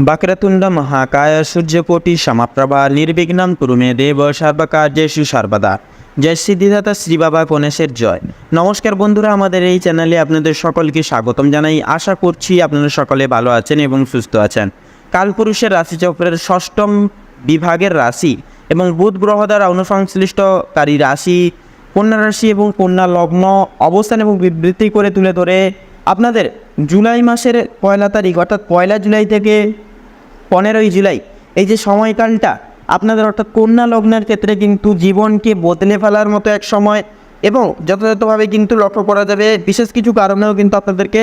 వక్రతుండ మహాకాయ সূর্যকোটি সমাপ্রভা নির্বিঘ্নম কুরুমে দেব সর্বকার্যেষু সর্বদা জয় সিদ্ধিদাতা শ্রী বাবা গণেশের জয় নমস্কার বন্ধুরা আমাদের এই চ্যানেলে আপনাদের সকলকে স্বাগতম জানাই আশা করছি আপনারা সকলে ভালো আছেন এবং সুস্থ আছেন কালপুরুষের রাশিচক্রের ষষ্ঠম বিভাগের রাশি এবং বুধ গ্রহ দ্বারা অনুসংশ্লিষ্টকারী রাশি কন্যা রাশি এবং কন্যা লগ্ন অবস্থান এবং বিবৃতি করে তুলে ধরে আপনাদের জুলাই মাসের পয়লা তারিখ, অর্থাৎ পয়লা জুলাই থেকে পনেরোই জুলাই, এই যে সময়কালটা, আপনাদের অর্থাৎ কন্যা লগ্নের ক্ষেত্রে কিন্তু জীবনকে বদলে ফেলার মতো এক সময় এবং যথাযথভাবে কিন্তু লক্ষ্য করা যাবে। বিশেষ কিছু কারণেও কিন্তু আপনাদেরকে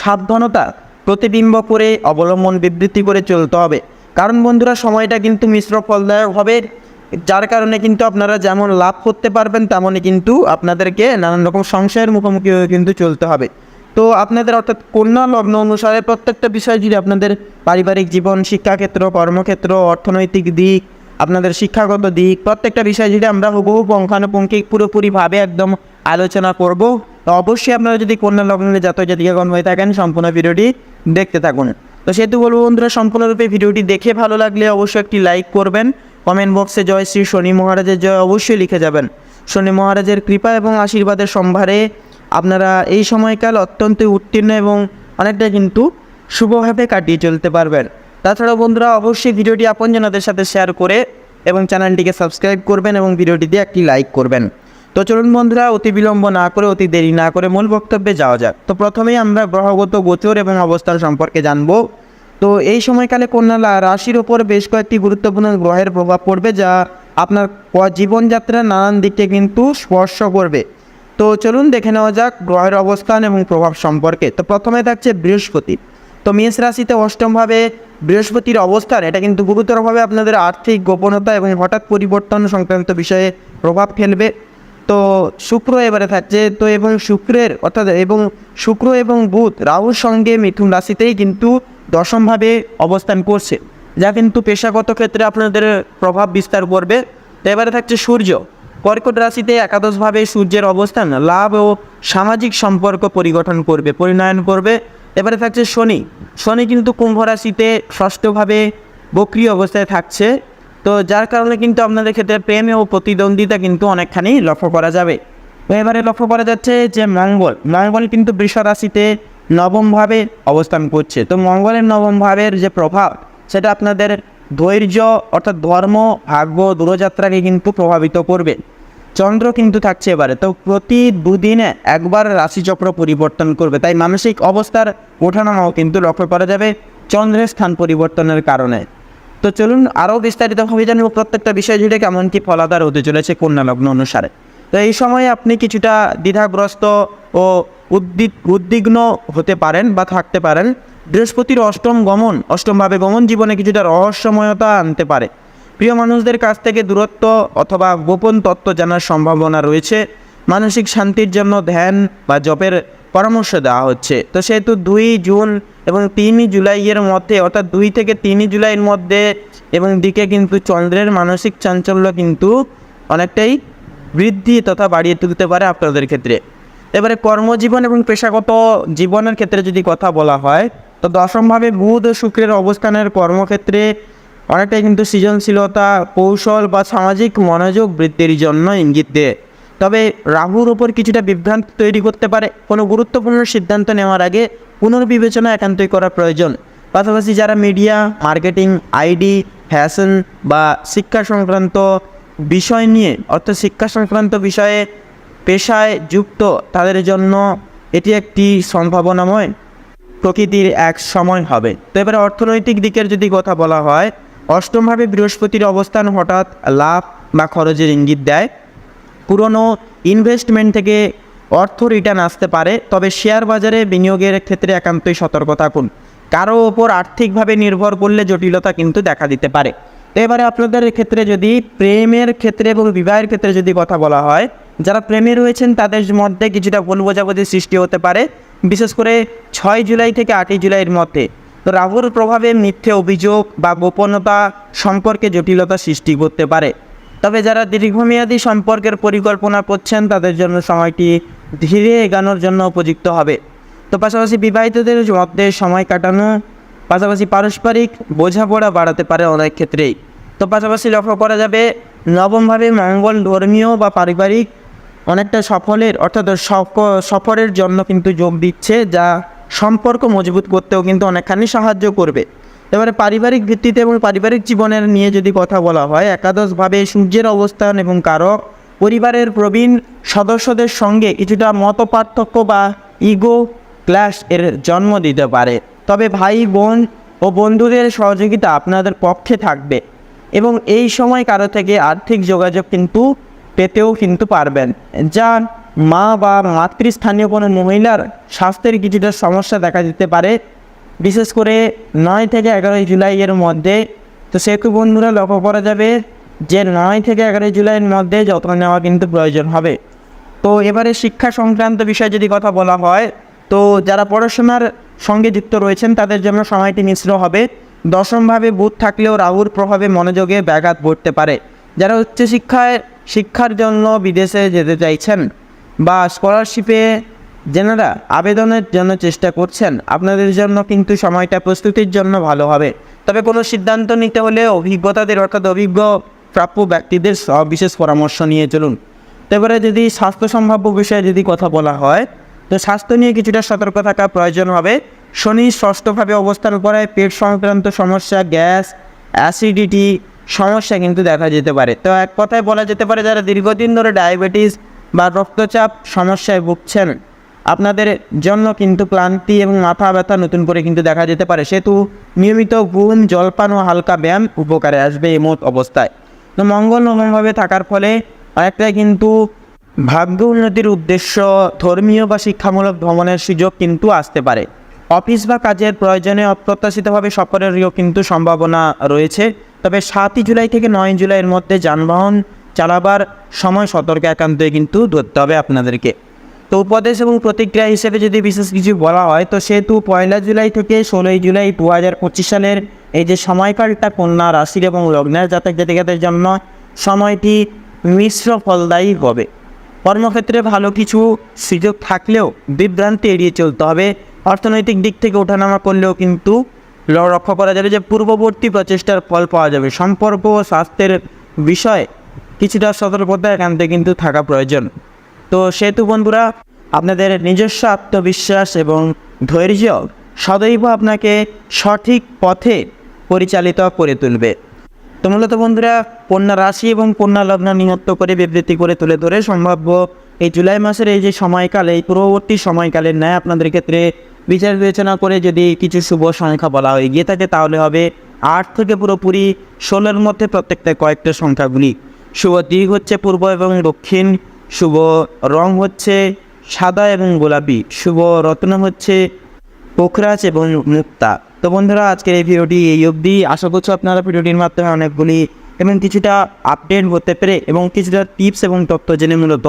সাবধানতা প্রতিবিম্ব করে অবলম্বন, বিবৃতি করে চলতে হবে। কারণ বন্ধুরা, সময়টা কিন্তু মিশ্র ফলদায়ক হবে। যার কারণে কিন্তু আপনারা যেমন লাভ করতে পারবেন, তেমনই কিন্তু আপনাদেরকে নানান রকম সংশয়ের মুখোমুখি হয়ে কিন্তু চলতে হবে। তো আপনাদের অর্থাৎ কন্যা লগ্ন অনুসারে প্রত্যেকটা বিষয় যদি আপনাদের পারিবারিক জীবন, শিক্ষাক্ষেত্র, কর্মক্ষেত্র, অর্থনৈতিক দিক, আপনাদের শিক্ষাগত দিক, প্রত্যেকটা বিষয় যদি আমরা হুবহু পঙ্খানুপুঙ্খিক পুরোপুরিভাবে একদম আলোচনা করব, তো অবশ্যই আপনারা যদি কন্যা লগ্নের জাতক জাতিকাগণ হয়ে থাকেন, সম্পূর্ণ ভিডিওটি দেখতে থাকুন। তো সেহেতু বলব বন্ধুরা, সম্পূর্ণরূপে ভিডিওটি দেখে ভালো লাগলে অবশ্যই একটি লাইক করবেন। কমেন্ট বক্সে জয় শ্রী শনি মহারাজের জয় অবশ্যই লিখে যাবেন। শনি মহারাজের কৃপা এবং আশীর্বাদের সম্ভারে আপনারা এই সময়কাল অত্যন্ত উত্তীর্ণ এবং অনেকটা কিন্তু শুভভাবে কাটিয়ে চলতে পারবেন। তাছাড়াও বন্ধুরা, অবশ্যই ভিডিওটি আপনজনদের সাথে শেয়ার করে এবং চ্যানেলটিকে সাবস্ক্রাইব করবেন এবং ভিডিওটিতে একটি লাইক করবেন। তো চলুন বন্ধুরা, অতি বিলম্ব না করে, অতি দেরি না করে মূল বক্তব্যে যাওয়া যাক। তো প্রথমেই আমরা গ্রহগত গোচর এবং অবস্থান সম্পর্কে জানব। তো এই সময়কালে কন্যা রাশির ওপর বেশ কয়েকটি গুরুত্বপূর্ণ গ্রহের প্রভাব পড়বে, যা আপনার জীবনযাত্রার নানান দিকে কিন্তু স্পর্শ করবে। তো চলুন দেখে নেওয়া যাক গ্রহের অবস্থান এবং প্রভাব সম্পর্কে। তো প্রথমে থাকছে বৃহস্পতি। তো মেষ রাশিতে অষ্টমভাবে বৃহস্পতির অবস্থান, এটা কিন্তু গুরুতরভাবে আপনাদের আর্থিক গোপনতা এবং হঠাৎ পরিবর্তন সংক্রান্ত বিষয়ে প্রভাব ফেলবে। তো শুক্র এবারে থাকছে, তো এবং শুক্রের অর্থাৎ এবং শুক্র এবং বুধ রাহুর সঙ্গে মিথুন রাশিতেই কিন্তু দশমভাবে অবস্থান করছে। যা কিন্তু পেশাগত ক্ষেত্রে আপনাদের প্রভাব বিস্তার করবে। তো এবারে থাকছে সূর্য। কর্কট রাশিতে একাদশভাবে সূর্যের অবস্থান, লাভ ও সামাজিক সম্পর্ক পরিগঠন করবে পরিণয়ন করবে। এবারে থাকছে শনি। শনি কিন্তু কুম্ভ রাশিতে ষষ্ঠভাবে বক্রিয় অবস্থায় থাকছে। তো যার কারণে কিন্তু আপনাদের ক্ষেত্রে প্রেম ও প্রতিদ্বন্দ্বিতা কিন্তু অনেকখানি লক্ষ্য করা যাবে। এবারে লক্ষ্য করা যাচ্ছে যে মঙ্গল মঙ্গল কিন্তু বৃষ রাশিতে নবমভাবে অবস্থান করছে। তো মঙ্গলের নবম ভাবের যে প্রভাব, সেটা আপনাদের ধৈর্য অর্থাৎ ধর্ম, ভাগ্য, দূরযাত্রাকে কিন্তু প্রভাবিত করবে। চন্দ্র কিন্তু থাকছে এবারে। তো প্রতি দুদিনে একবার রাশিচক্র পরিবর্তন করবে। তাই মানসিক অবস্থার ওঠানামাও কিন্তু লক্ষ্য করা যাবে চন্দ্রের স্থান পরিবর্তনের কারণে। তো চলুন আরও বিস্তারিতভাবে জানব প্রত্যেকটা বিষয় জুড়ে কেমন কি ফলাদার হতে চলেছে কন্যা লগ্ন অনুসারে। তো এই সময়ে আপনি কিছুটা দ্বিধাগ্রস্ত ও উদ্বিগ্ন হতে পারেন বা থাকতে পারেন। বৃহস্পতির অষ্টম গমন, অষ্টমভাবে গমন জীবনে কিছুটা রহস্যময়তা আনতে পারে। প্রিয় মানুষদের কাছ থেকে দূরত্ব অথবা গোপন তত্ত্ব জানার সম্ভাবনা রয়েছে। মানসিক শান্তির জন্য ধ্যান বা জপের পরামর্শ দেওয়া হচ্ছে। তো সেহেতু দুই জুন এবং তিনই জুলাইয়ের মধ্যে, অর্থাৎ দুই থেকে তিনই জুলাইয়ের মধ্যে এবং দিকে কিন্তু চন্দ্রের মানসিক চাঞ্চল্য কিন্তু অনেকটাই বৃদ্ধি তথা বাড়িয়ে তুলতে পারে আপনাদের ক্ষেত্রে। এবারে কর্মজীবন এবং পেশাগত জীবনের ক্ষেত্রে যদি কথা বলা হয়, তো দশমভাবে বুধ ও শুক্রের অবস্থানের কর্মক্ষেত্রে অনেকটাই কিন্তু সৃজনশীলতা, কৌশল বা সামাজিক মনোযোগ বৃদ্ধির জন্য ইঙ্গিত দেয়। তবে রাহুর ওপর কিছুটা বিভ্রান্তি তৈরি করতে পারে। কোনো গুরুত্বপূর্ণ সিদ্ধান্ত নেওয়ার আগে পুনর্বিবেচনা একান্তই করা প্রয়োজন। পাশাপাশি যারা মিডিয়া, মার্কেটিং, আইডি, ফ্যাশন বা শিক্ষা সংক্রান্ত বিষয় নিয়ে, অর্থাৎ শিক্ষা সংক্রান্ত বিষয়ে পেশায় যুক্ত, তাদের জন্য এটি একটি সম্ভাবনাময় প্রকৃতির এক সময় হবে। তো এবারে অর্থনৈতিক দিকের যদি কথা বলা হয় অষ্টমভাবে বৃহস্পতির অবস্থান হঠাৎ লাভ বা খরচের ইঙ্গিত দেয়। পুরনো ইনভেস্টমেন্ট থেকে অর্থ রিটার্ন আসতে পারে, তবে শেয়ার বাজারে বিনিয়োগের ক্ষেত্রে একান্তই সতর্ক থাকুন কারও ওপর আর্থিকভাবে নির্ভর করলে জটিলতা কিন্তু দেখা দিতে পারে। তো এবারে আপনাদের ক্ষেত্রে যদি প্রেমের ক্ষেত্রে এবং বিবাহের ক্ষেত্রে যদি কথা বলা হয়, যারা প্রেমে রয়েছেন তাদের মধ্যে কিছুটা ভুল বোঝাবুঝি সৃষ্টি হতে পারে। বিশেষ করে ছয় জুলাই থেকে আটই জুলাইয়ের মধ্যে রাহুর প্রভাবে মিথ্যে অভিযোগ বা গোপনতা সম্পর্কে জটিলতা সৃষ্টি করতে পারে। তবে যারা দীর্ঘমেয়াদী সম্পর্কের পরিকল্পনা করছেন, তাদের জন্য সময়টি ধীরে এগানোর জন্য উপযুক্ত হবে। তো পাশাপাশি বিবাহিতদের মধ্যে সময় কাটানো, পাশাপাশি পারস্পরিক বোঝাপড়া বাড়াতে পারে অনেক ক্ষেত্রেই। তো পাশাপাশি লক্ষ্য করা যাবে, নবমভাবে মঙ্গল ধর্মীয় বা পারিবারিক অনেকটা সফলের, অর্থাৎ সফ- সফরের জন্য কিন্তু যোগ দিচ্ছে, যা সম্পর্ক মজবুত করতেও কিন্তু অনেকখানি সাহায্য করবে। এবারে পারিবারিক ভিত্তিতে এবং পারিবারিক জীবনের নিয়ে যদি কথা বলা হয়, একাদশভাবে সূর্যের অবস্থান এবং কারক পরিবারের প্রবীণ সদস্যদের সঙ্গে কিছুটা মত পার্থক্য বা ইগো ক্লাস এর জন্ম দিতে পারে। তবে ভাই, বোন ও বন্ধুদের সহযোগিতা আপনাদের পক্ষে থাকবে এবং এই সময় কারও থেকে আর্থিক যোগাযোগ কিন্তু পেতেও কিন্তু পারবেন। যা মা বা মাতৃস্থানীয় কোনো মহিলার স্বাস্থ্যের কিছুটা সমস্যা দেখা দিতে পারে। বিশেষ করে নয় থেকে এগারোই জুলাইয়ের মধ্যে। তো সেহেতু বন্ধুরা লক্ষ্য করা যাবে যে নয় থেকে এগারোই জুলাইয়ের মধ্যে যত্ন নেওয়া কিন্তু প্রয়োজন হবে। তো এবারে শিক্ষা সংক্রান্ত বিষয়ে যদি কথা বলা হয়, তো যারা পড়াশোনার সঙ্গে যুক্ত রয়েছেন তাদের জন্য সময়টি মিশ্র হবে। দশমভাবে বুধ থাকলেও রাহুর প্রভাবে মনোযোগে ব্যাঘাত ঘটতে পারে। যারা উচ্চশিক্ষায় শিক্ষার জন্য বিদেশে যেতে চাইছেন বা স্কলারশিপে যেনারা আবেদনের জন্য চেষ্টা করছেন, আপনাদের জন্য কিন্তু সময়টা প্রস্তুতির জন্য ভালো হবে। তবে কোনো সিদ্ধান্ত নিতে হলে অভিজ্ঞতাদের অর্থাৎ অভিজ্ঞ প্রাপ্য ব্যক্তিদের বিশেষ পরামর্শ নিয়ে চলুন। তো এবারে যদি স্বাস্থ্য সম্ভাব্য বিষয়ে যদি কথা বলা হয়, তো স্বাস্থ্য নিয়ে কিছুটা সতর্ক থাকা প্রয়োজন হবে। শনি ষষ্ঠভাবে অবস্থান করায় পেট সংক্রান্ত সমস্যা, গ্যাস অ্যাসিডিটি সমস্যা কিন্তু দেখা যেতে পারে। তো এক কথায় বলা যেতে পারে, যারা দীর্ঘদিন ধরে ডায়াবেটিস বা রক্তচাপ সমস্যায় ভুগছেন। আপনাদের জন্য কিন্তু ক্লান্তি এবং মাথা ব্যথা নতুন করে কিন্তু দেখা যেতে পারে। সেহেতু নিয়মিত ঘুম, জলপান ও হালকা ব্যায়াম উপকারে আসবে এই মোট অবস্থায়। তো মঙ্গল নবমভাবে থাকার ফলে অনেকটাই কিন্তু ভাগ্য উন্নতির উদ্দেশ্য ধর্মীয় বা শিক্ষামূলক ভ্রমণের সুযোগ কিন্তু আসতে পারে। অফিস বা কাজের প্রয়োজনে অপ্রত্যাশিতভাবে সফরেরও কিন্তু সম্ভাবনা রয়েছে। তবে সাতই জুলাই থেকে নয় জুলাইয়ের মধ্যে যানবাহন চালাবার সময় সতর্ক একান্তই কিন্তু ধরতে হবে আপনাদেরকে। তো উপদেশ এবং প্রতিক্রিয়া হিসেবে যদি বিশেষ কিছু বলা হয়, তো সেহেতু পয়লা জুলাই থেকে ষোলোই জুলাই দু হাজার পঁচিশ সালের এই যে সময়কালটা কন্যা রাশির এবং লগ্নের জাতক জাতিকাদের জন্য সময়টি মিশ্র ফলদায়ী হবে। কর্মক্ষেত্রে ভালো কিছু সুযোগ থাকলেও বিভ্রান্তি এড়িয়ে চলতে হবে। অর্থনৈতিক দিক থেকে ওঠানামা করলেও কিন্তু লক্ষ্য করা যাবে যে পূর্ববর্তী প্রচেষ্টার ফল পাওয়া যাবে। সম্পর্ক ও স্বাস্থ্যের বিষয়ে কিছুটা সতর্কতা এখান থেকে কিন্তু থাকা প্রয়োজন। তো সেহেতু বন্ধুরা, আপনাদের নিজস্ব আত্মবিশ্বাস এবং ধৈর্য সদৈব আপনাকে সঠিক পথে পরিচালিত করে তুলবে। তো মূলত বন্ধুরা, কন্যা রাশি এবং কন্যা লগ্ন নিমত্ত করে বিবৃতি করে তুলে ধরে সম্ভাব্য এই জুলাই মাসের এই যে সময়কাল, এই পূর্ববর্তী সময়কালের ন্যায় আপনাদের ক্ষেত্রে বিচার বিবেচনা করে যদি কিছু শুভ সংখ্যা বলা হয়ে গিয়ে থাকে, তাহলে হবে আট থেকে পুরোপুরি ষোলোর মধ্যে প্রত্যেকটা কয়েকটা সংখ্যাগুলি। শুভ দিক হচ্ছে পূর্ব এবং দক্ষিণ, শুভ রং হচ্ছে সাদা এবং গোলাপি, শুভ রত্ন হচ্ছে পোখরাজ এবং মুক্তা। তো বন্ধুরা, আজকের এই ভিডিওটি এই অবধি। আশা করছি আপনারা ভিডিওটির মাধ্যমে অনেকগুলি এবং কিছুটা আপডেট হতে পেরে এবং কিছুটা টিপস এবং তথ্য জেনে মূলত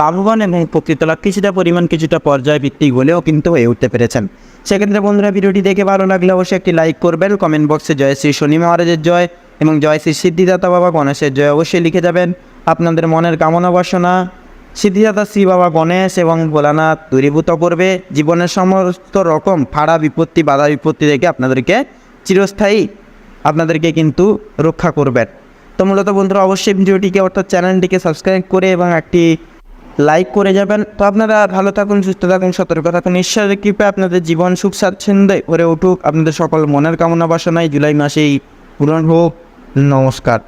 লাভবান এবং উপকৃত লাভ কিছুটা পরিমাণ, কিছুটা পর্যায় ভিত্তিক হলেও কিন্তু হয়ে উঠতে পেরেছেন। সেক্ষেত্রে বন্ধুরা, ভিডিওটি দেখে ভালো লাগলে অবশ্যই একটি লাইক করবেন। কমেন্ট বক্সে জয় শ্রী শনি মহারাজের জয়। এবং জয় শ্রী সিদ্ধিদাতা বাবা গণেশের জয় অবশ্যই লিখে যাবেন। আপনাদের মনের কামনা বাসনা, সিদ্ধিদাতা শ্রী বাবা গণেশ এবং ভোলানাথ দূরীভূত করবে। জীবনের সমস্ত রকম ফাড়া বিপত্তি, বাধা বিপত্তি থেকে আপনাদেরকে চিরস্থায়ী, আপনাদেরকে কিন্তু রক্ষা করবেন। তো মূলত বন্ধুরা, অবশ্যই ভিডিওটিকে অর্থাৎ চ্যানেলটিকে সাবস্ক্রাইব করে এবং একটি লাইক করে যাবেন। তো আপনারা ভালো থাকুন, সুস্থ থাকুন, সতর্ক থাকুন। ঈশ্বরের কৃপা আপনাদের জীবন সুখ স্বাচ্ছন্দ্যে ভরে উঠুক। আপনাদের সকল মনের কামনা বাসনায় জুলাই মাসেই পূরণ হোক। নমস্কার।